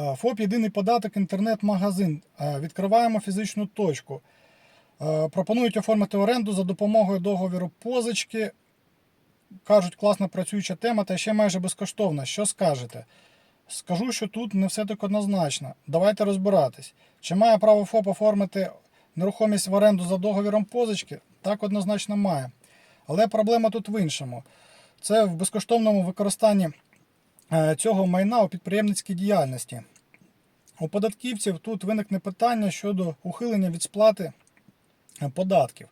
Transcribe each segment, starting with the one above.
Е, ФОП єдиний податок, інтернет-магазин. Е, Відкриваємо фізичну точку. Е, Пропонують оформити оренду за допомогою договіру позички. Кажуть, класна працююча тема, та ще майже безкоштовна. Що скажете? Скажу, що тут не все так однозначно. Давайте розбиратись. Чи має право ФОП оформити нерухомість в оренду за договіром позички? Так однозначно має. Але проблема тут в іншому. Це в безкоштовному використанні цього майна у підприємницькій діяльності. У податківців тут виникне питання щодо ухилення від сплати е, податків.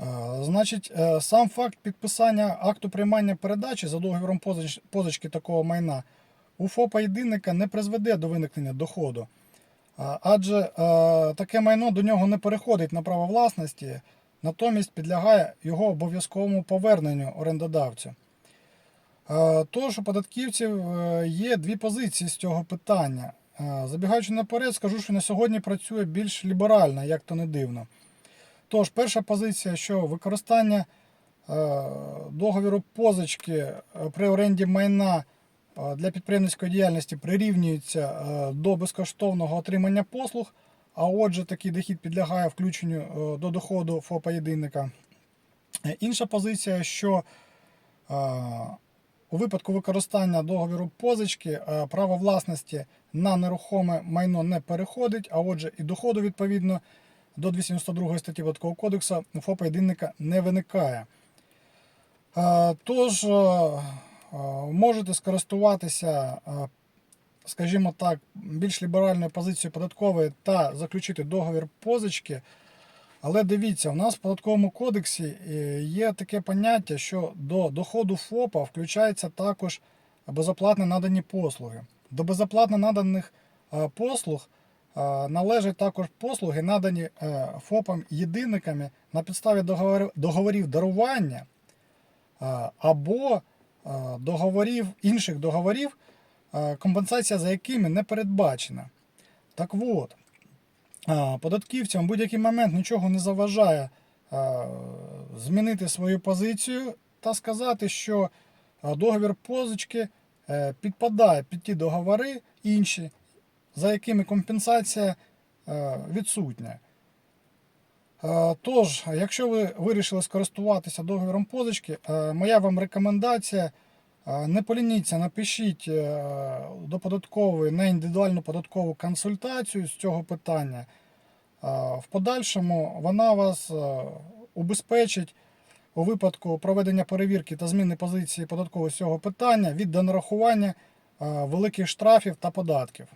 Е, Значить, е, сам факт підписання акту приймання передачі за договіром позички такого майна у ФОПа єдинника не призведе до виникнення доходу. Адже е, таке майно до нього не переходить на право власності, натомість підлягає його обов'язковому поверненню орендодавцю. Е, Тож у податківців е, є дві позиції з цього питання. Е, Забігаючи наперед, скажу, що на сьогодні працює більш ліберально, як то не дивно. Тож, перша позиція, що використання договіру позички при оренді майна для підприємницької діяльності прирівнюється до безкоштовного отримання послуг, а отже, такий дохід підлягає включенню до доходу ФОПа єдинника. Інша позиція, що у випадку використання договіру позички е, право власності на нерухоме майно не переходить, а отже, і доходу відповідно до 292 статті Податкового кодексу у ФОПа єдинника не виникає. Е, Тож е, можете скористуватися, скажімо так, більш ліберальною позицією податкової та заключити договір позички. Але дивіться, у нас в податковому кодексі е, є таке поняття, що до доходу ФОПа включається також безоплатно надані послуги. До безоплатно наданих е, послуг е, належать також послуги, надані ФОПам єдинниками на підставі договорів, дарування або договорів, інших договорів, компенсація за якими не передбачена. Так от, податківцям в будь-який момент нічого не заважає змінити свою позицію та сказати, що договір позички е, підпадає під ті договори інші, за якими компенсація е, відсутня. Тож, якщо ви вирішили скористуватися договіром позички, е, моя вам рекомендація. Не полініться, напишіть е, до податкової на індивідуальну податкову консультацію з цього питання. В подальшому вона вас е, убезпечить у випадку проведення перевірки та зміни позиції податкового з цього питання від донарахування е, великих штрафів та податків.